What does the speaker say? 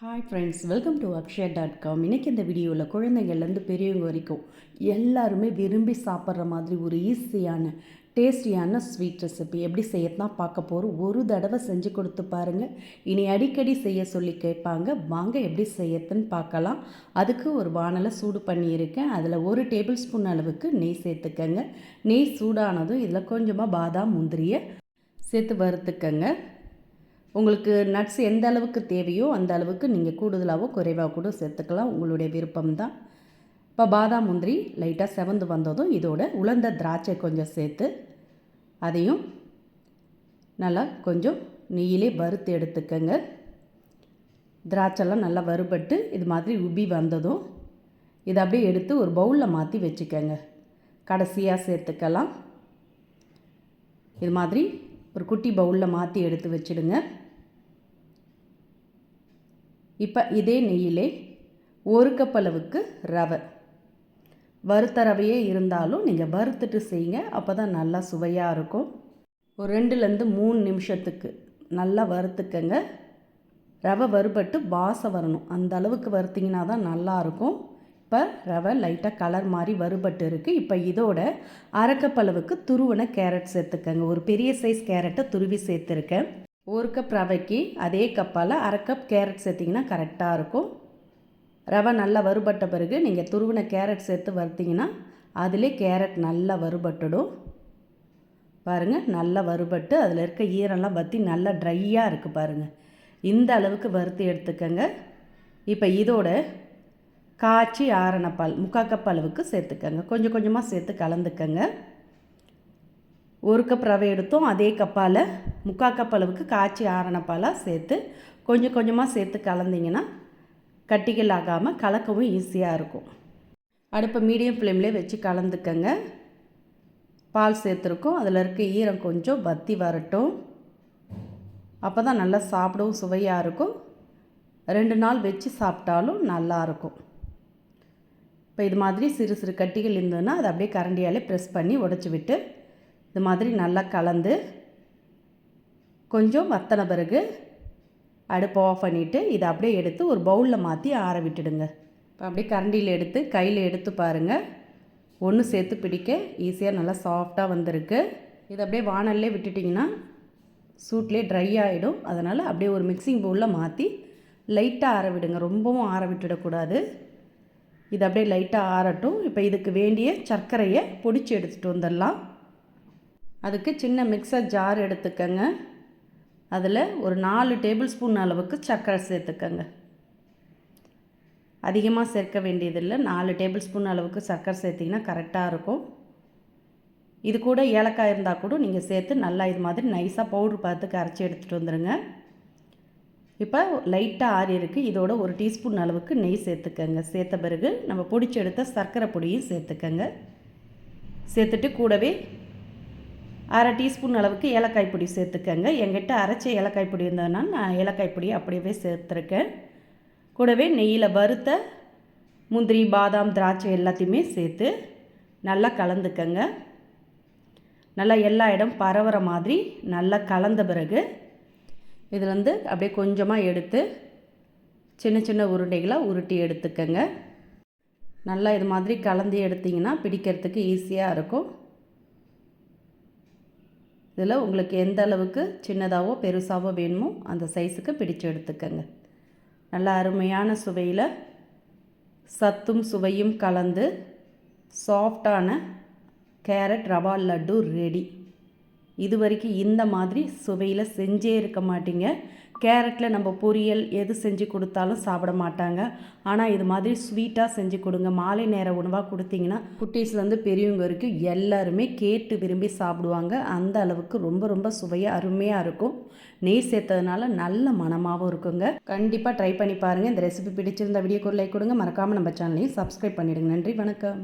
Hi friends welcome to Akshaya dot com இன்றைக்கி இந்த வீடியோவில் குழந்தைங்கள்லேருந்து பெரியவங்க வரைக்கும் எல்லாருமே விரும்பி சாப்பிட்ற மாதிரி ஒரு ஈஸியான டேஸ்டியான ஸ்வீட் ரெசிபி எப்படி செய்யத்தான் பார்க்க போகிறோம் ஒரு தடவை செஞ்சு கொடுத்து பாருங்கள் இனி அடிக்கடி செய்ய சொல்லி கேட்பாங்க. வாங்க எப்படி செய்யறதுன்னு பார்க்கலாம். அதுக்கு ஒரு வானலை சூடு பண்ணியிருக்கேன். அதில் ஒரு டேபிள் ஸ்பூன் அளவுக்கு நெய் சேர்த்துக்கங்க. நெய் சூடானதும் இதில் கொஞ்சமாக பாதாம் முந்திரியை சேர்த்து வறுத்துக்கங்க. உங்களுக்கு நட்ஸ் எந்த அளவுக்கு தேவையோ அந்த அளவுக்கு நீங்கள் கூடுதலாகவோ குறைவாக கூட சேர்த்துக்கலாம். உங்களுடைய விருப்பம் தான். இப்போ பாதாம் முந்திரி லைட்டாக செவந்து வந்ததும் இதோட உலர்ந்த திராட்சை கொஞ்சம் சேர்த்து அதையும் நல்லா கொஞ்சம் நெய்யிலே வறுத்து எடுத்துக்கோங்க. திராட்சைலாம் நல்லா வறுபட்டு இது மாதிரி உபி வந்ததும் இதை அப்படியே எடுத்து ஒரு பவுலில் மாற்றி வச்சுக்கோங்க. கடைசியாக சேர்த்துக்கலாம். இது மாதிரி ஒரு குட்டி பவுலில் மாற்றி எடுத்து வச்சுடுங்க. இப்போ இதே நெய்யிலே ஒரு கப் அளவுக்கு ரவை. வறுத்த ரவையே இருந்தாலும் நீங்கள் வறுத்துட்டு செய்யுங்க அப்போ தான் நல்லா சுவையாக இருக்கும். ஒரு ரெண்டுலேருந்து மூணு நிமிஷத்துக்கு நல்லா வறுத்துக்கங்க. ரவை வறுபட்டு வாசம் வரணும். அந்த அளவுக்கு வறுத்திங்கன்னா தான் நல்லாயிருக்கும் இப்போ ரவை லைட்டாக கலர் மாதிரி வறுபட்டு இருக்குது இப்போ இதோட அரைக்கப்பளவுக்கு துருவன கேரட் சேர்த்துக்கங்க. ஒரு பெரிய சைஸ் கேரட்டை துருவி சேர்த்துருக்கேன். ஒரு கப் ரவைக்கு அதே கப்பால் அரை கப் கேரட் சேர்த்திங்கன்னா கரெக்டாக இருக்கும். ரவை நல்லா வறுபட்ட பிறகு நீங்கள் துருவின கேரட் சேர்த்து வறுத்திங்கன்னா அதிலே கேரட் நல்லா வறுபட்டுடும். பாருங்கள் நல்லா வறுபட்டு அதில் இருக்க ஈரெல்லாம் பற்றி நல்லா ட்ரையாக இருக்குது பாருங்கள் இந்த அளவுக்கு வறுத்து எடுத்துக்கோங்க. இப்போ இதோட காய்ச்சி ஆரணப்பால் பால் முக்கால் கப் அளவுக்கு சேர்த்துக்கோங்க. கொஞ்சம் கொஞ்சமாக சேர்த்து கலந்துக்கங்க. ஒரு கப் ரவை எடுத்தோம். அதே கப்பால் முக்கால் கப் அளவுக்கு காய்ச்சி ஆறின பாலாக சேர்த்து கொஞ்சம் கொஞ்சமாக சேர்த்து கலந்திங்கன்னா கட்டிகள் ஆகாமல் கலக்கவும் ஈஸியாக இருக்கும். அடுப்பை மீடியம் ஃப்ளேம்லேயே வச்சு கலந்துக்கங்க. பால் சேர்த்துருக்கோம். அதில் இருக்க ஈரம் கொஞ்சம் பத்தி வரட்டும். அப்போ தான் நல்லா சாப்பிடவும் சுவையாக இருக்கும். ரெண்டு நாள் வச்சு சாப்பிட்டாலும் நல்லாயிருக்கும் இப்போ இது மாதிரி சிறு சிறு கட்டிகள் இருந்ததுன்னா அதை அப்படியே கரண்டியாலே ப்ரெஸ் பண்ணி உடச்சி விட்டு இது மாதிரி நல்லா கலந்து கொஞ்சம் வத்தன பிறகு அடுப்பை ஆஃப் பண்ணிவிட்டு இதை அப்படியே எடுத்து ஒரு பவுலில் மாற்றி ஆற விட்டுடுங்க. இப்போ அப்படியே கரண்டியில் எடுத்து கையில் எடுத்து பாருங்கள் ஒன்று சேர்த்து பிடிக்க ஈஸியாக நல்லா சாஃப்டாக வந்திருக்கு. இதை அப்படியே வானல்லே விட்டுட்டிங்கன்னா சூட்லேயே ட்ரை ஆகிடும் அதனால் அப்படியே ஒரு மிக்சிங் பவுலில் மாற்றி லைட்டாக ஆற விடுங்க. ரொம்பவும் ஆற விட்டுடக்கூடாது. இது அப்படியே லைட்டாக ஆறட்டும். இப்போ இதுக்கு வேண்டிய சர்க்கரையை பொடிச்சு எடுத்துகிட்டு வந்துடலாம். அதுக்கு சின்ன மிக்சர் ஜார் எடுத்துக்கங்க. அதில் ஒரு நாலு டேபிள் ஸ்பூன் அளவுக்கு சர்க்கரை சேர்த்துக்கங்க. அதிகமாக சேர்க்க வேண்டியதில்லை. நாலு டேபிள் ஸ்பூன் அளவுக்கு சர்க்கரை சேர்த்திங்கன்னா கரெக்டாக இருக்கும். இது கூட ஏலக்காய் இருந்தால் கூட நீங்கள் சேர்த்து நல்லா இது மாதிரி நைஸாக பவுட்ரு பார்த்து கரைச்சி எடுத்துகிட்டு வந்துடுங்க இப்போ லைட்டாக ஆறி இருக்குது இதோட ஒரு டீஸ்பூன் அளவுக்கு நெய் சேர்த்துக்கங்க. சேர்த்த பிறகு நம்ம பிடிச்சி எடுத்த சர்க்கரை பொடியும் சேர்த்துக்கங்க. சேர்த்துட்டு கூடவே அரை டீஸ்பூன் அளவுக்கு ஏலக்காய் பொடி சேர்த்துக்கங்க. எங்கிட்ட அரைச்ச ஏலக்காய் பொடி இருந்ததுனால் நான் ஏலக்காய் பொடி அப்படியே சேர்த்துருக்கேன். கூடவே நெய்யில் வறுத்த முந்திரி பாதாம் திராட்சை எல்லாத்தையுமே சேர்த்து நல்லா கலந்துக்கங்க. நல்லா எல்லா இடம் பரவுற மாதிரி நல்லா கலந்த பிறகு இதில் வந்து அப்படியே கொஞ்சமாக எடுத்து சின்ன சின்ன உருண்டைகளாக உருட்டி எடுத்துக்கங்க. நல்லா இது மாதிரி கலந்து எடுத்திங்கன்னா பிடிக்கிறதுக்கு ஈஸியாக இருக்கும். இதில் உங்களுக்கு எந்த அளவுக்கு சின்னதாகவோ பெருசாகவோ வேணுமோ அந்த சைஸுக்கு பிடிச்சு எடுத்துக்கோங்க. நல்ல அருமையான சுவையில் சத்தும் சுவையும் கலந்து சாஃப்டான கேரட் ரவா லட்டு ரெடி. இது வரைக்கும் இந்த மாதிரி சுவையில் செஞ்சே இருக்க மாட்டீங்க. கேரட்டில் நம்ம பொரியல் எது செஞ்சு கொடுத்தாலும் சாப்பிட மாட்டாங்க. ஆனால் இது மாதிரி ஸ்வீட்டாக செஞ்சு கொடுங்க. மாலை நேர உணவாக கொடுத்தீங்கன்னா குட்டீஸ்லேருந்து பெரியவங்க வரைக்கும் எல்லாருமே கேட்டு விரும்பி சாப்பிடுவாங்க. அந்த அளவுக்கு ரொம்ப ரொம்ப சுவையாக அருமையாக இருக்கும். நெய் சேர்த்ததுனால நல்ல மனமாகவும் இருக்குங்க. கண்டிப்பாக ட்ரை பண்ணி பாருங்கள் இந்த ரெசிபி பிடிச்சிருந்த வீடியோக்கு லைக் கொடுங்க. மறக்காமல் நம்ம சேனலையும் சப்ஸ்கிரைப் பண்ணிவிடுங்க நன்றி வணக்கம்.